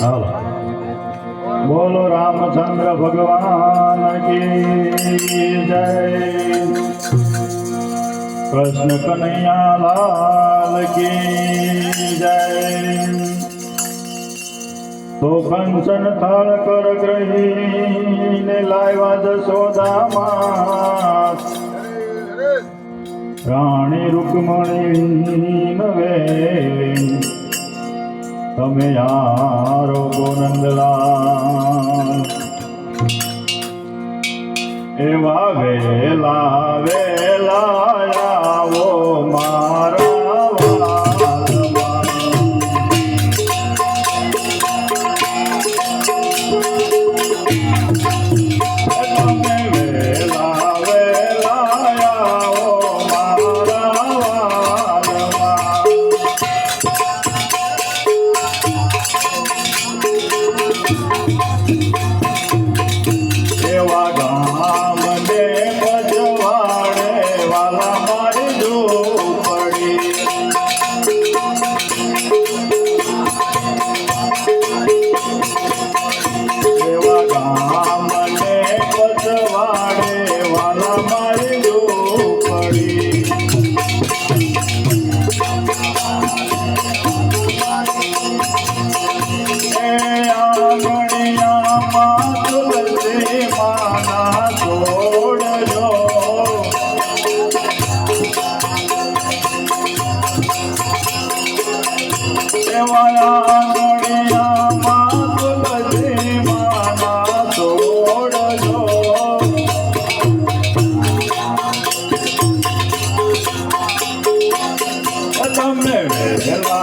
હાલો. બોલો રામચંદ્ર ભગવાન કી જય. કૃષ્ણ કનૈયા લાલ કી જય. તો કંચન થાળ કર ગ્રહીને લાવ્યા જશોદામાં રાણી રૂકમણી નવે તમે યારો ગોનંદલાલ. એવા વેલા વેલા ಮೇಲೆ ಬಾ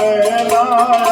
来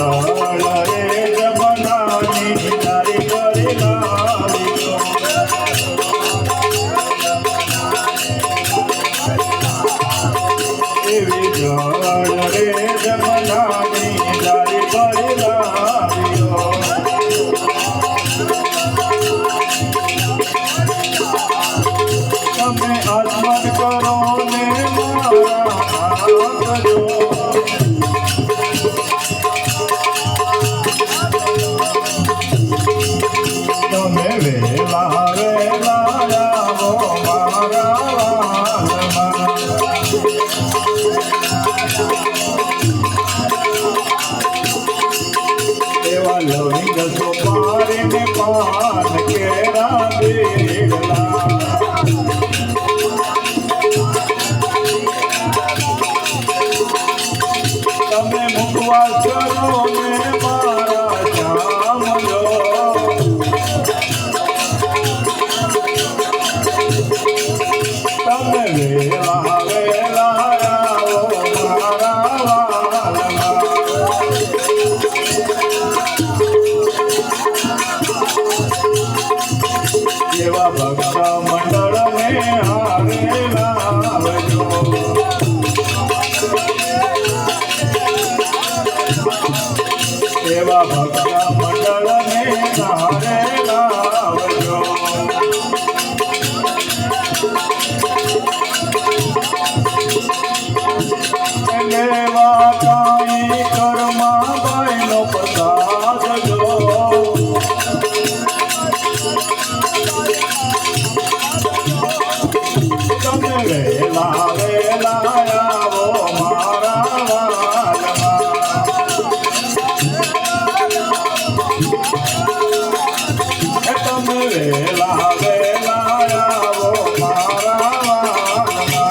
ತಾಳ Come on, come on. જેવા ભક્ત મંડળ ને હારે લાવજો એવા ભક્ત મંડળ ને હારે લાવજો દેવા તમે વેલા વેલા આવો મારા વાલમાં તમે વેલા વેલા આવો મારા વાલમાં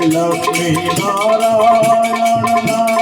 love me, Narayan, Narayan.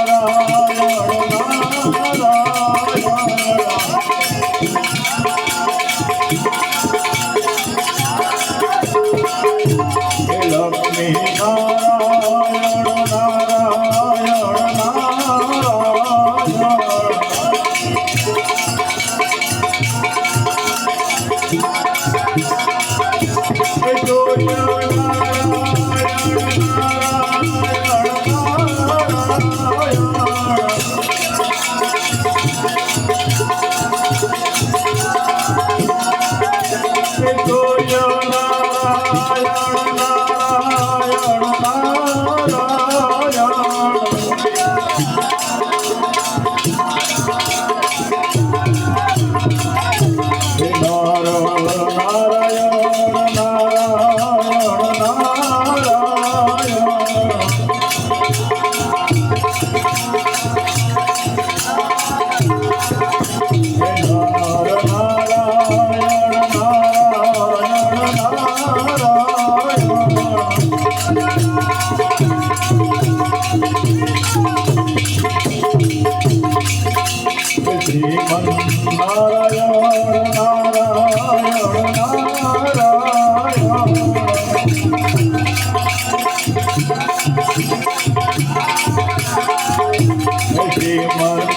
Hara my